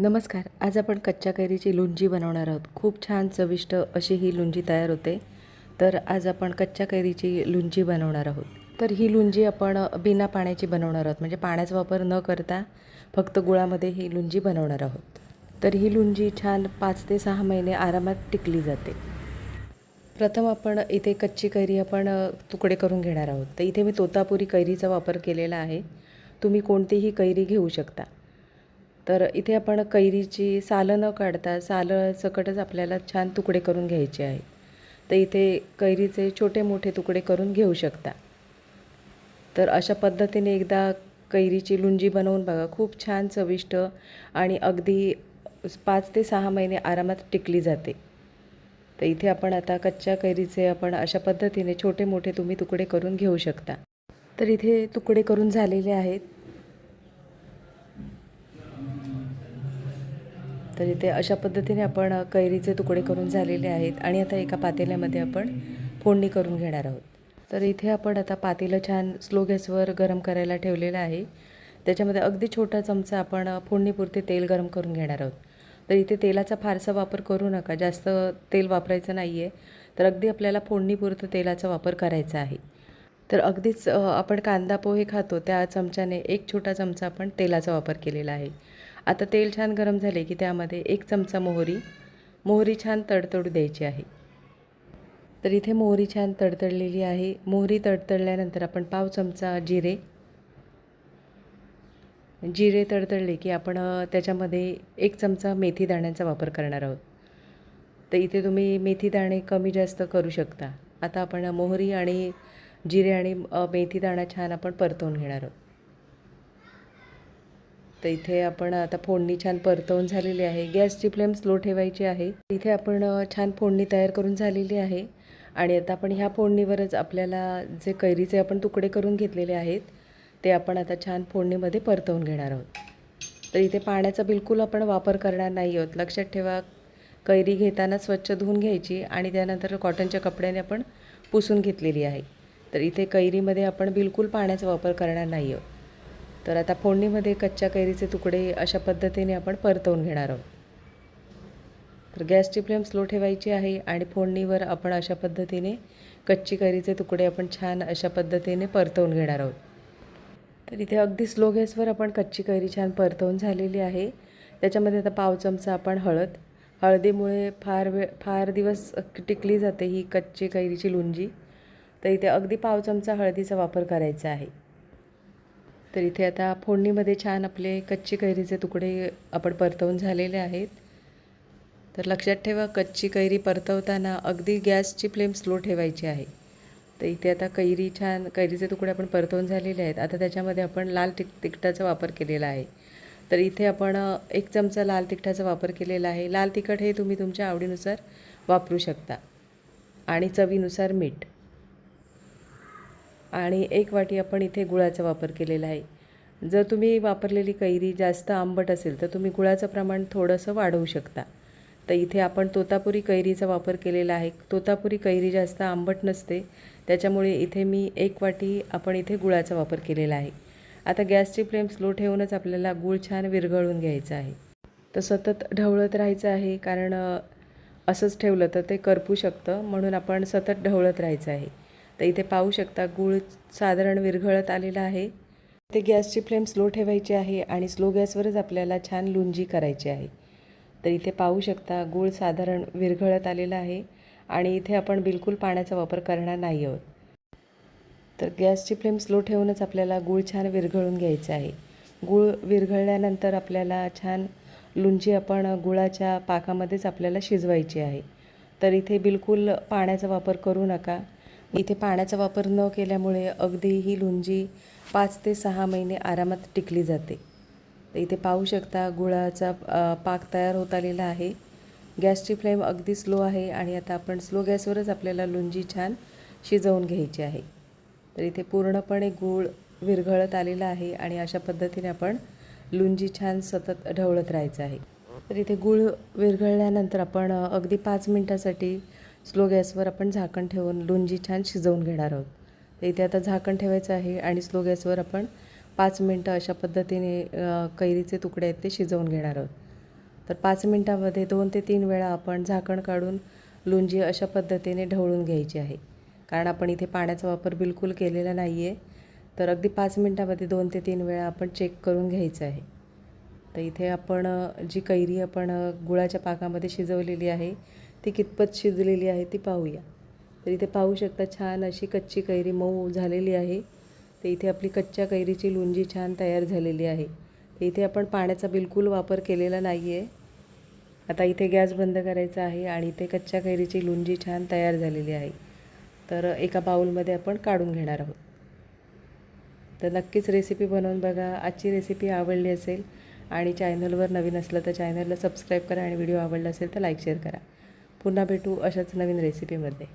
नमस्कार. आज आपण कच्च्या कैरीची लोणची बनवणार आहोत. खूप छान चविष्ट अशी ही लुंजी तयार होते. तर आज आपण कच्च्या कैरीची लोणची बनवणार आहोत. तर ही लुंजी आपण बिना पाण्याची बनवणार आहोत. म्हणजे पाण्याचा वापर न करता फक्त गुळामध्ये ही लुंजी बनवणार आहोत. तर ही लुंजी छान पाच ते सहा महिने आरामात टिकली जाते. प्रथम आपण इथे कच्ची कैरी आपण तुकडे करून घेणार आहोत. तर इथे मी तोतापुरी कैरीचा वापर केलेला आहे. तुम्ही कोणतीही कैरी घेऊ शकता. तर इथे आपण कैरीची सालं न काढता सालं सकटच आपल्याला छान तुकडे करून घ्यायचे आहे. तर इथे कैरीचे छोटे मोठे तुकडे करून घेऊ शकता. तर अशा पद्धतीने एकदा कैरीची लुंजी बनवून बघा खूप छान चविष्ट आणि अगदी पाच ते सहा महिने आरामात टिकली जाते. तर इथे आपण आता कच्च्या कैरीचे आपण अशा पद्धतीने छोटे मोठे तुम्ही तुकडे करून घेऊ शकता. तर इथे तुकडे करून झालेले आहेत. तर इथे अशा पद्धतीने आपण कैरीचे तुकडे करून झालेले आहेत आणि आता एका पातेल्यामध्ये आपण फोडणी करून घेणार आहोत. तर इथे आपण आता पातेलं छान स्लो गॅसवर गरम करायला ठेवलेलं आहे. त्याच्यामध्ये अगदी छोटा चमचा आपण फोडणीपुरते तेल गरम करून घेणार आहोत. तर इथे तेलाचा फारसा वापर करू नका जास्त तेल वापरायचं नाही आहे तर अगदी आपल्याला फोडणीपुरतं तेलाचा वापर करायचा आहे. तर अगदीच आपण कांदा पोहे खातो त्या चमच्याने एक छोटा चमचा आपण तेलाचा वापर केलेला आहे. आता तेल छान गरम झाले की त्यामध्ये एक चमचा मोहरी. मोहरी छान तडतडू द्यायची आहे. तर इथे मोहरी छान तडतडलेली आहे. मोहरी तडतडल्यानंतर आपण पाव चमचा जिरे. जिरे तडतडले की आपण त्याच्यामध्ये एक चमचा मेथी दाण्यांचा वापर करणार आहोत. तर इथे तुम्ही मेथी दाणे कमी जास्त करू शकता. आता आपण मोहरी आणि जिरे आणि मेथी दाणा छान आपण परतवून घेणार आहोत. तर इथे आपण आता फोडणी छान परतवून झालेली आहे. गॅसची फ्लेम स्लो ठेवायची आहे. इथे आपण छान फोडणी तयार करून झालेली आहे. आणि आता आपण ह्या फोडणीवरच आपल्याला जे कैरीचे आपण तुकडे करून घेतलेले आहेत ते आपण आता छान फोडणीमध्ये परतवून घेणार आहोत. तर इथे पाण्याचा बिलकुल आपण वापर करणार नाही आहोत. लक्षात ठेवा कैरी घेताना स्वच्छ धुवून घ्यायची आणि त्यानंतर कॉटनच्या कपड्याने आपण पुसून घेतलेली आहे. तर इथे कैरीमध्ये आपण बिलकुल पाण्याचा वापर करणार नाही आहोत. तर आता फोडणीमध्ये कच्च्या कैरीचे तुकडे अशा पद्धतीने आपण परतवून घेणार आहोत. तर गॅसची फ्लेम स्लो ठेवायची आहे आणि फोडणीवर आपण अशा पद्धतीने कच्ची कैरीचे तुकडे आपण छान अशा पद्धतीने परतवून घेणार आहोत. तर इथे अगदी स्लो गॅसवर आपण कच्ची कैरी छान परतवून झालेली आहे. त्याच्यामध्ये आता पाव चमचा आपण हळद. हळदीमुळे फार वेळ फार दिवस टिकली जाते ही कच्ची कैरीची लुंजी. तर इथे अगदी पाव चमचा हळदीचा वापर करायचा आहे. तर इथे आता फोडणीमध्ये छान आपले कच्ची कैरीचे तुकडे आपण परतवून झालेले आहेत. तर लक्षात ठेवा कच्ची कैरी परतवताना अगदी गॅसची फ्लेम स्लो ठेवायची आहे. तर इथे आता कैरी छान कैरीचे तुकडे आपण परतवून झालेले आहेत. आता त्याच्यामध्ये आपण लाल तिक तिखटाचा वापर केलेला आहे. तर इथे आपण एक चमचा लाल तिखटाचा वापर केलेला आहे. लाल तिखट हे तुम्ही तुमच्या आवडीनुसार वापरू शकता. आणि चवीनुसार मीठ. आणि एक वाटी आपण इथे गुळाचा वापर केलेला आहे. जर तुम्ही वापरलेली कैरी जास्त आंबट असेल तर तुम्ही गुळाचं प्रमाण थोडंसं वाढवू शकता. तर इथे आपण तोतापुरी कैरीचा वापर केलेला आहे. तोतापुरी कैरी जास्त आंबट नसते. त्याच्यामुळे इथे मी एक वाटी आपण इथे गुळाचा वापर केलेला आहे. आता गॅसची फ्लेम स्लो ठेवूनच आपल्याला गूळ छान विरघळून घ्यायचं आहे. तर सतत ढवळत राहायचं आहे कारण असंच ठेवलं तर ते करपू शकतं. म्हणून आपण सतत ढवळत राहायचं आहे. तर इथे पाहू शकता गूळ साधारण विरघळत आलेला आहे. ते गॅसची फ्लेम स्लो ठेवायची आहे आणि स्लो गॅसवरच आपल्याला छान लुंजी करायची आहे. तर इथे पाहू शकता गूळ साधारण विरघळत आलेला आहे आणि इथे आपण बिलकुल पाण्याचा वापर करणार नाही आहोत. तर गॅसची फ्लेम स्लो ठेवूनच आपल्याला गूळ छान विरघळून घ्यायचं आहे. गूळ विरघळल्यानंतर आपल्याला छान लुंजी आपण गुळाच्या पाकामध्येच आपल्याला शिजवायची आहे. तर इथे बिलकुल पाण्याचा वापर करू नका. इथे पाण्याचा वापर न केल्यामुळे अगदी ही लुंजी पाच ते सहा महिने आरामात टिकली जाते. तर इथे पाहू शकता गुळाचा पाक तयार होत आलेला आहे. गॅसची फ्लेम अगदी स्लो आहे आणि आता आपण स्लो गॅसवरच आपल्याला लुंजी छान शिजवून घ्यायची आहे. तर इथे पूर्णपणे गूळ विरघळत आलेला आहे आणि अशा पद्धतीने आपण लुंजी छान सतत ढवळत राहायचं आहे. तर इथे गूळ विरघळल्यानंतर आपण अगदी पाच मिनटासाठी स्लो गॅसवर आपण झाकण ठेवून लुंजी छान शिजवून घेणार आहोत. तर इथे आता झाकण ठेवायचं आहे आणि स्लो गॅसवर आपण पाच मिनटं अशा पद्धतीने कैरीचे तुकडे आहेत ते शिजवून घेणार आहोत. तर पाच मिनटामध्ये दोन ते तीन वेळा आपण झाकण काढून लुंजी अशा पद्धतीने ढवळून घ्यायची आहे. कारण आपण इथे पाण्याचा वापर बिलकुल केलेला नाही आहे. तर अगदी पाच मिनटामध्ये दोन ते तीन वेळा आपण चेक करून घ्यायचं आहे. तर इथे आपण जी कैरी आपण गुळाच्या पाकामध्ये शिजवलेली आहे ती कितपत शिजलेली आहे ती पाहूया. तर इथे पाहू शकता छान अशी कच्ची कैरी मऊ झालेली आहे. तर इथे आपली कच्च्या कैरीची लुंजी छान तयार झालेली आहे. तर इथे आपण पाण्याचा बिलकुल वापर केलेला नाही आहे आता इथे गॅस बंद करायचा आहे आणि इथे कच्च्या कैरीची लुंजी छान तयार झालेली आहे. तर एका बाऊलमध्ये आपण काढून घेणार आहोत. तर नक्कीच रेसिपी बनवून बघा. आजची रेसिपी आवडली असेल आणि चॅनलवर नवीन असलं तर चॅनलला सबस्क्राईब करा आणि व्हिडिओ आवडला असेल तर लाईक शेअर करा. पुन्हा भेटू अशाच नवीन रेसिपीमध्ये